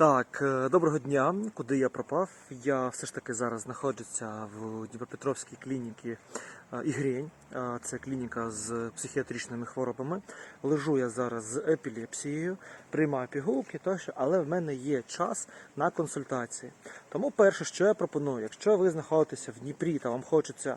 Так, е, доброго дня. Куди я пропав? Я все ж таки зараз знаходжуся в Дніпропетровській клініці е, Ігрень. Е, Це клініка з психіатричними хворобами. Лежу я зараз з епілепсією, приймаю пігулки тощо, але в мене є час на консультації. Тому перше, що я пропоную, якщо ви знаходитеся в Дніпрі та вам хочеться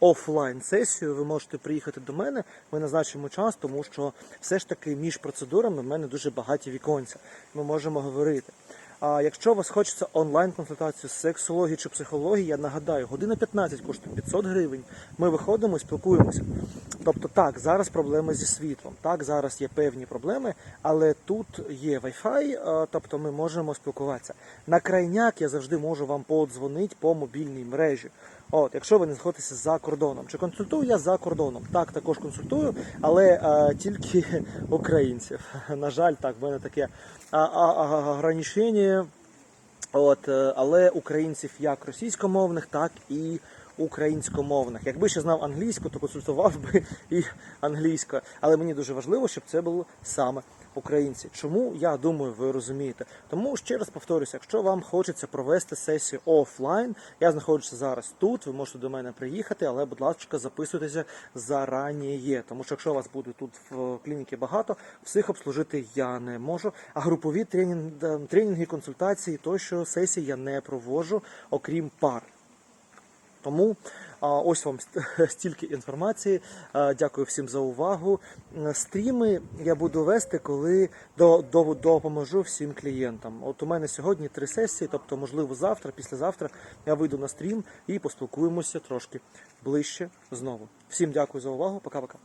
офлайн сесію, ви можете приїхати до мене. Ми назначимо час, тому що все ж таки між процедурами в мене дуже багаті віконця. Ми можемо говорити. А якщо у вас хочеться онлайн консультацію з сексології чи психології, я нагадаю, година 15 коштує 500 гривень. Ми виходимо і спілкуємося. Тобто, так, зараз проблеми зі світлом, так, зараз є певні проблеми, але тут є Wi-Fi, е, тобто ми можемо спілкуватися. На крайняк я завжди можу вам подзвонити по мобільній мережі. От, якщо ви не знаходитеся за кордоном. Чи консультую я за кордоном? Так, також консультую, але е, тільки українців. На жаль, так, в мене таке а, а, а, ограничення. От, е, але українців як російськомовних, так і українськомовних. Якби ще знав англійську, то консультував би і англійською. Але мені дуже важливо, щоб це було саме українці. Чому я думаю, ви розумієте? Тому ще раз повторюся, якщо вам хочеться провести сесію офлайн, я знаходжуся зараз тут. Ви можете до мене приїхати, але, будь ласка, записуйтеся зараніє. Тому що якщо вас буде тут в клініці багато, всіх обслужити я не можу. А групові тренінг, тренінги, консультації, тощо сесії я не проводжу, окрім пар. Тому ось вам стільки інформації. Дякую всім за увагу. Стріми я буду вести, коли до, до, допоможу всім клієнтам. От у мене сьогодні три сесії, тобто, можливо, завтра, післязавтра я вийду на стрім і поспілкуємося трошки ближче знову. Всім дякую за увагу. Пока-пока.